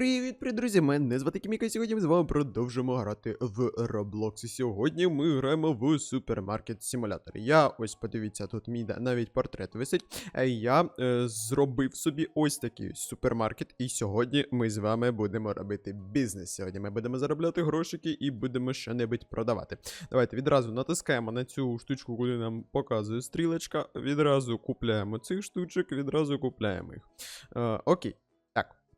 Привіт, привіт, друзі! Мене звати Кіміка. і Сьогодні ми з вами продовжимо грати в Roblox. І сьогодні ми граємо в супермаркет симулятор. Я ось подивіться, тут мій навіть портрет висить. Е, Я е, зробив собі ось такий супермаркет. І сьогодні ми з вами будемо робити бізнес. Сьогодні ми будемо заробляти грошики і будемо щонебудь продавати. Давайте відразу натискаємо на цю штучку, куди нам показує стрілочка. Відразу купляємо цих штучок, відразу купляємо їх. Е, окей.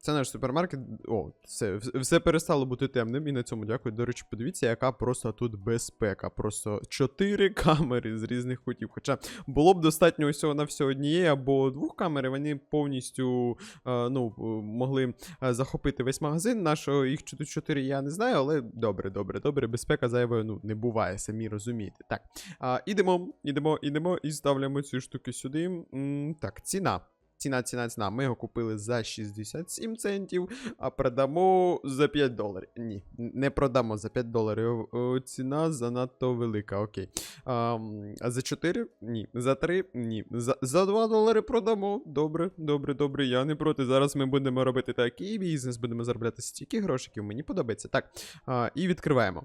Це наш супермаркет. О, все, все перестало бути темним. І на цьому дякую. До речі, подивіться, яка просто тут безпека. Просто чотири камери з різних кутів. Хоча було б достатньо усього на все однієї або двох камер, вони повністю е, ну, е, могли е, захопити весь магазин. Нашого їх тут чотири я не знаю, але добре, добре, добре. Безпека зайвою ну, не буває, самі розумієте. Так, а, ідемо, ідемо, ідемо і ставлямо ці штуки сюди. М, так, ціна. Ціна, ціна, ціна. Ми його купили за 67 центів, а продамо за 5 доларів. Ні, не продамо за 5 доларів. О, Ціна занадто велика, окей. А за 4? Ні. За 3? Ні. За, за 2 долари продамо. Добре, добре, добре. Я не проти. Зараз ми будемо робити такий бізнес, будемо заробляти стільки грошиків. Мені подобається. Так. А, і відкриваємо.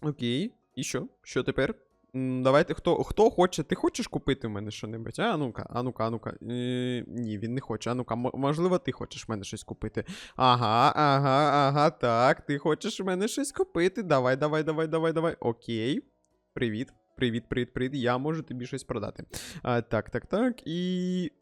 Окей. І що? Що тепер? Давайте, хто, хто хоче, ти хочеш купити в мене що-небудь? А, ну-ка, а ну-ка, а ну-ка. Е, ні, він не хоче. А ну-ка, можливо, ти хочеш в мене щось купити. Ага, ага, ага, так, ти хочеш в мене щось купити. Давай, давай, давай, давай, давай. Окей. Привіт. Привіт, привіт, привіт. Я можу тобі щось продати. А, так, так, так. І.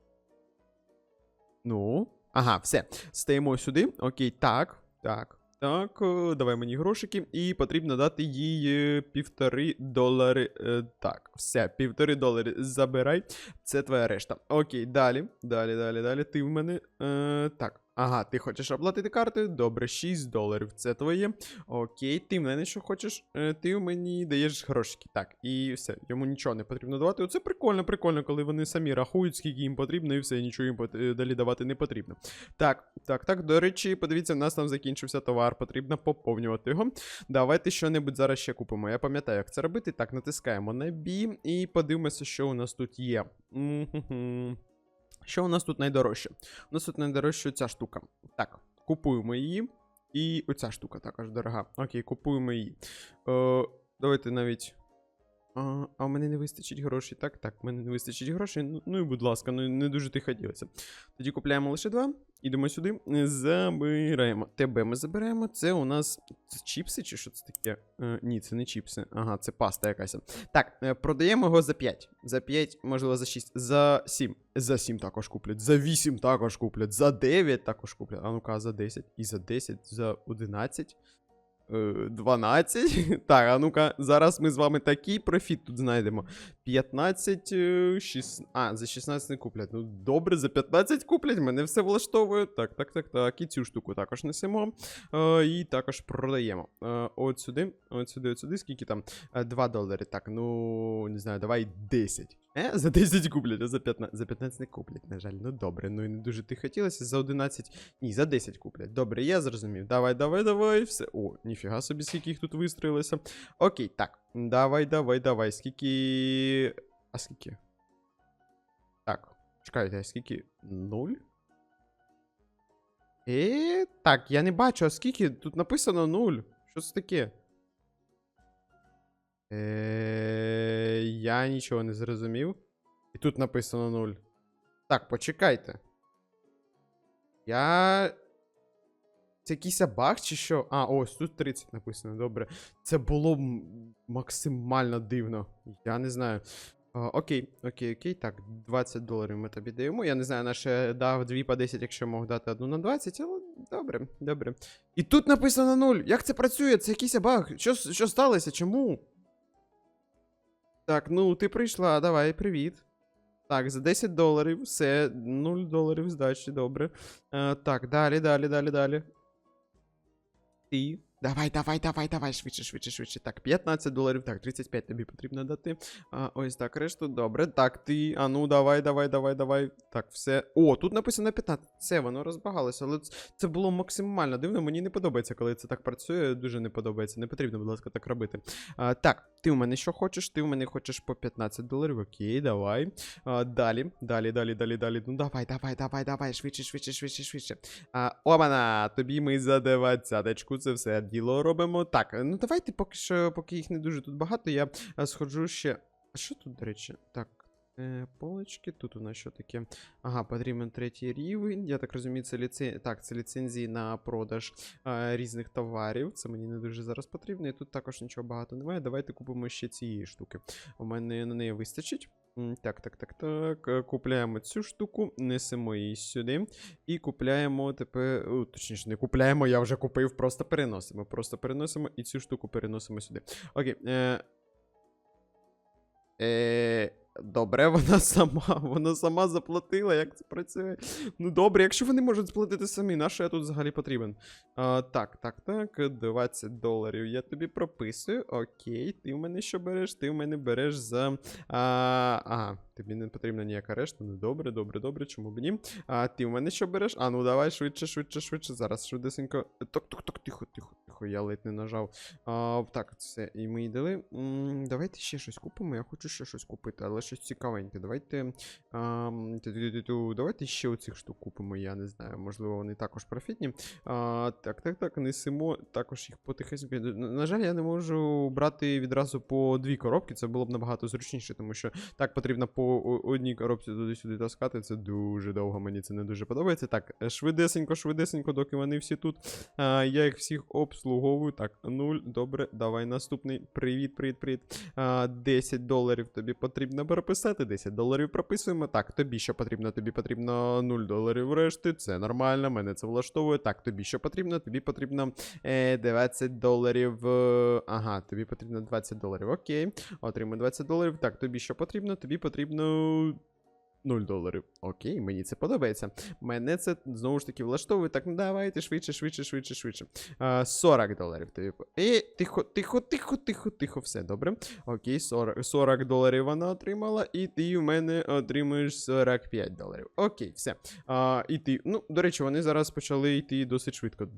Ну. Ага, все. Стаємо сюди. Окей, так, так. Так, е, давай мені грошики, і потрібно дати їй півтори долари. Е, Так, все, півтори долари забирай. Це твоя решта. Окей, далі. Далі, далі, далі. Ти в мене. Е, так. Ага, ти хочеш оплатити картою? Добре, 6 доларів. Це твоє. Окей, ти в мене що хочеш? Е, ти мені даєш грошики. Так, і все. Йому нічого не потрібно давати. Оце прикольно, прикольно, коли вони самі рахують, скільки їм потрібно, і все, нічого їм е, далі давати не потрібно. Так, так, так. До речі, подивіться, в нас там закінчився товар, потрібно поповнювати його. Давайте що-небудь зараз ще купимо. Я пам'ятаю, як це робити. Так, натискаємо на B і подивимося, що у нас тут є. М-ху-ху. Що у нас тут найдорожче? У нас тут найдорожча ця штука. Так, купуємо її. І оця штука також дорога. Окей, купуємо її. Е, давайте навіть. А, а в мене не вистачить грошей. Так, так, в мене не вистачить грошей. Ну, ну і будь ласка, ну не дуже ти хотілося. Тоді купляємо лише два. Ідемо сюди. Забираємо. Тебе ми забираємо. Це у нас це чіпси чи що це таке? Е, ні, це не чіпси. Ага, це паста якась. Так, е, продаємо його за 5. За 5, можливо, за 6. За 7. За 7 також куплять. За 8 також куплять. За 9 також куплять. А ну-ка, за 10. І за 10, за 11. Е, 12. Так, а ну-ка, зараз ми з вами такий профіт тут знайдемо. 15, е, 6... А, за 16 не куплять. Ну, добре, за 15 куплять, мене все влаштовує. Так, так, так, так. І цю штуку також несемо. Е, і також продаємо. Е, от сюди, от сюди, от сюди. Скільки там? Е, 2 долари. Так, ну, не знаю, давай 10. Е, за 10 куплять, а за 15, за 15 не куплять, на жаль. Ну добре, ну і не дуже ти хотілося. За 11. Ні, за 10 куплять. Добре, я зрозумів. Давай, давай, давай. Все. О, ніфіга собі, скільки їх тут вистроїлося. Окей, так. Давай, давай, давай. Скільки. А скільки? Так, чекайте, а скільки? Нуль? Е, так, я не бачу, а скільки? Тут написано нуль. Що це таке? Е, я нічого не зрозумів. І тут написано 0. Так, почекайте. Я. Це якийсь баг чи що? А, ось тут 30 написано, добре. Це було максимально дивно. Я не знаю. А, окей, окей, окей. Так, 20 доларів ми тобі даємо. Я не знаю, наше дав 2 по 10, якщо мог дати одну на 20, але добре, добре. І тут написано 0. Як це працює? Це якийсь баг. Що, що сталося? Чому? Так, ну ти прийшла, давай, привіт. Так, за 10 доларів, все, 0 доларів здачі, добре. Е, так, далі, далі, далі, далі. Ти, Давай, давай, давай, давай, швидше, швидше, швидше. Так, 15 доларів, так, 35 тобі потрібно дати. А, ось так, решту, добре. Так, ти. А ну, давай, давай, давай, давай. Так, все. О, тут написано 15. Це воно розбагалося, але це було максимально дивно. Мені не подобається, коли це так працює. Дуже не подобається. Не потрібно, будь ласка, так робити. А, так, ти у мене що хочеш? Ти у мене хочеш по 15 доларів. Окей, давай. А, далі, далі, далі, далі, далі. Ну давай, давай, давай, давай, швидше, швидше, швидше, швидше. А, Обана, тобі ми за двадцяточку це все діло робимо. Так, ну давайте поки що, поки їх не дуже тут багато, я сходжу ще. А що тут, до речі? Так. Е, полочки, тут у нас що таке? Ага, потрібен третій рівень. Я так розумію, це ліцен... так, це ліцензії на продаж е, різних товарів. Це мені не дуже зараз потрібно. І тут також нічого багато немає. Давайте купимо ще цієї штуки. У мене на неї вистачить. Так, так, так, так. Е, Купляємо цю штуку, несемо її сюди. І купляємо тепер. о, Точніше, не купляємо, я вже купив, просто переносимо. Просто переносимо і цю штуку переносимо сюди. Окей. Е... Е... Добре, вона сама, вона сама заплатила, як це працює. Ну добре, якщо вони можуть сплатити самі, на що я тут взагалі потрібен? А, так, так, так, 20 доларів я тобі прописую. Окей, ти в мене що береш? Ти в мене береш за. А, ага, тобі не потрібна ніяка решта. Ну добре, добре, добре, чому б ні? А ти в мене що береш? А, ну давай швидше, швидше, швидше. Зараз швидесенько. Ток, ток, ток, тихо, тихо, тихо, я ледь не нажав. А, так, все, і ми й дали. М, давайте ще щось купимо. Я хочу ще щось купити, але щось цікавеньке. Давайте. давайте ще оцих штук купимо, я не знаю. Можливо, вони також профітні. А, так, так, так, несемо також їх потихеньку. На, жаль, я не можу брати відразу по дві коробки. Це було б набагато зручніше, тому що так потрібно по одній коробці туди-сюди таскати. Це дуже довго, мені це не дуже подобається. Так, швидесенько, швидесенько, доки вони всі тут. А, я їх всіх обслуговую. Так, нуль. Добре, давай наступний. Привіт, привіт, привіт. А, 10 доларів тобі потрібно прописати. 10 доларів прописуємо. Так, тобі що потрібно? Тобі потрібно 0 доларів решти. Це нормально, мене це влаштовує. Так, тобі що потрібно? Тобі потрібно е, 20 доларів. е, Ага, тобі потрібно 20 доларів. Окей. Отримай 20 доларів. Так, тобі що потрібно? Тобі потрібно. 0 доларів. Окей, мені це подобається. Мене це знову ж таки влаштовує. Так, ну давайте швидше, швидше, швидше, швидше. А, 40 доларів по- Е, тихо, тихо, тихо, тихо, тихо, все добре. Окей, 40, 40 доларів вона отримала, і ти в мене отримуєш 45 доларів. Окей, все. А, і ти. Ну, до речі, вони зараз почали йти досить швидко.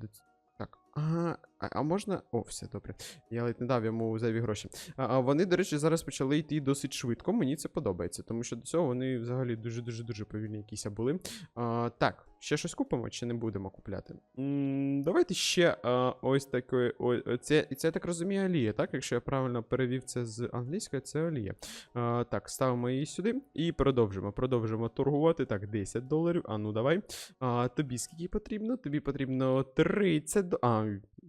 Так. Ага, а, можна. О, все добре. Я ледь не дав йому зайві гроші. А, а вони, до речі, зараз почали йти досить швидко. Мені це подобається, тому що до цього вони взагалі дуже-дуже дуже повільні якісь були. А, так, ще щось купимо чи не будемо купляти? м давайте ще а, ось таке. Ой, це, це я так розумію, олія, так? Якщо я правильно перевів це з англійської, це олія. А, так, ставимо її сюди і продовжимо. Продовжимо торгувати. Так, 10 доларів. А ну давай. А, тобі скільки потрібно? Тобі потрібно 30 до.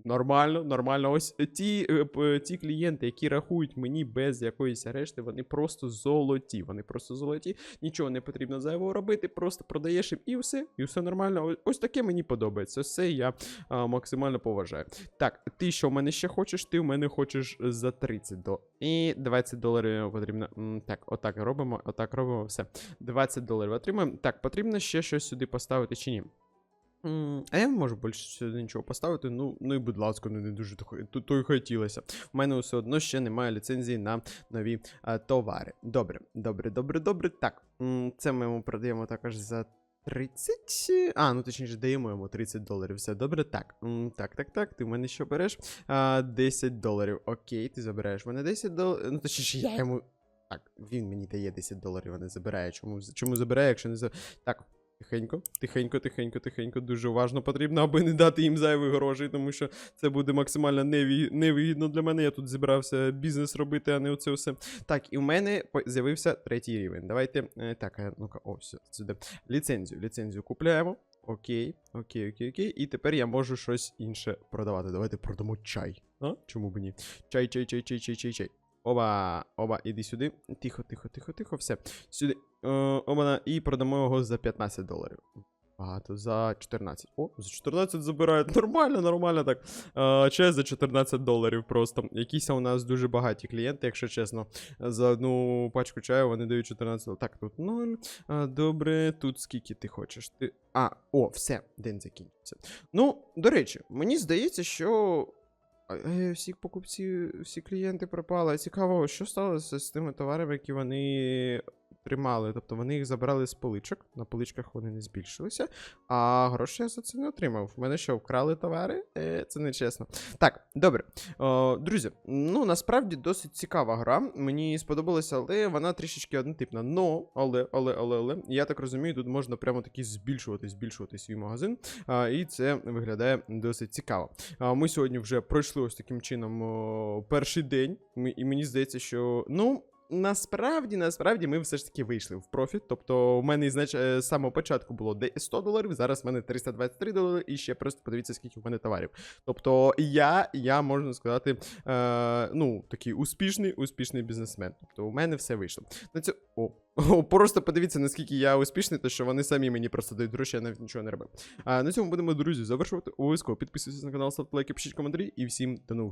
Нормально, нормально. Ось ті, е, ті клієнти, які рахують мені без якоїсь решти, вони просто золоті. Вони просто золоті. Нічого не потрібно зайвого робити, просто продаєш їм і все, і все нормально. Ось таке мені подобається. Це я а, максимально поважаю. Так, ти що в мене ще хочеш? Ти в мене хочеш за 30 до. І 20 доларів потрібно. Так, отак робимо, отак робимо, все. 20 доларів отримаємо. Так, потрібно ще щось сюди поставити чи ні? А я не можу більше сюди нічого поставити. Ну, ну і будь ласка, не дуже то, то, то й хотілося. В мене все одно ще немає ліцензії на нові а, товари. Добре, добре, добре, добре. Так, це ми йому продаємо також за 30. А, ну точніше, даємо йому 30 доларів. Все добре. Так. Так, так, так. Ти в мене що береш? А, 10 доларів. Окей, ти забираєш в мене 10 доларів. Ну, точніше, я йому. Так, він мені дає 10 доларів, а не забирає. Чому, чому забирає, якщо не за. Так. Тихенько, тихенько, тихенько, тихенько, дуже уважно потрібно, аби не дати їм зайвих грошей, тому що це буде максимально невигідно для мене. Я тут зібрався бізнес робити, а не оце все. Так, і в мене з'явився третій рівень. Давайте. е, так, е, ну-ка, о, все, сюди. Ліцензію. Ліцензію купляємо. Окей, окей, окей, окей. І тепер я можу щось інше продавати. Давайте продамо чай. А? Чому б ні? Чай, чай, чай, чай, чай, чай, чай. Оба, оба, іди сюди. Тихо, тихо, тихо, тихо, все. Сюди. Е, оба, і продамо його за 15 доларів. Багато за 14. О, за 14 забирають. Нормально, нормально так. Е, чай за 14 доларів просто. Якісь у нас дуже багаті клієнти, якщо чесно. За одну пачку чаю вони дають 14 доларів. Так, тут 0. А, добре, тут скільки ти хочеш? Ти... А, о, все, день закінчився. Ну, до речі, мені здається, що е, всі покупці, всі клієнти пропали. Цікаво, що сталося з тими товарами, які вони тримали. Тобто вони їх забрали з поличок, на поличках вони не збільшилися, а гроші я за це не отримав. В мене що, вкрали товари? Е, це не чесно. Так, добре. О, друзі, ну насправді досить цікава гра. Мені сподобалося, але вона трішечки однотипна. Но, але, але, але, але, я так розумію, тут можна прямо таки збільшувати, збільшувати свій магазин. А, і це виглядає досить цікаво. А, ми сьогодні вже пройшли ось таким чином о, перший день. І мені здається, що ну. Насправді, насправді, ми все ж таки вийшли в профіт. Тобто, у мене знач... е, з самого початку було де- 100 доларів, зараз в мене 323 долари, і ще просто подивіться, скільки в мене товарів. Тобто, я, я можна сказати, е, ну, такий успішний, успішний бізнесмен. Тобто, у мене все вийшло. На цю... О, просто подивіться, наскільки я успішний, то що вони самі мені просто дають гроші, я навіть нічого не робив. А на цьому будемо, друзі, завершувати. Обов'язково підписуйтесь на канал, ставте лайки, пишіть коментарі, і всім до нових зустрічей.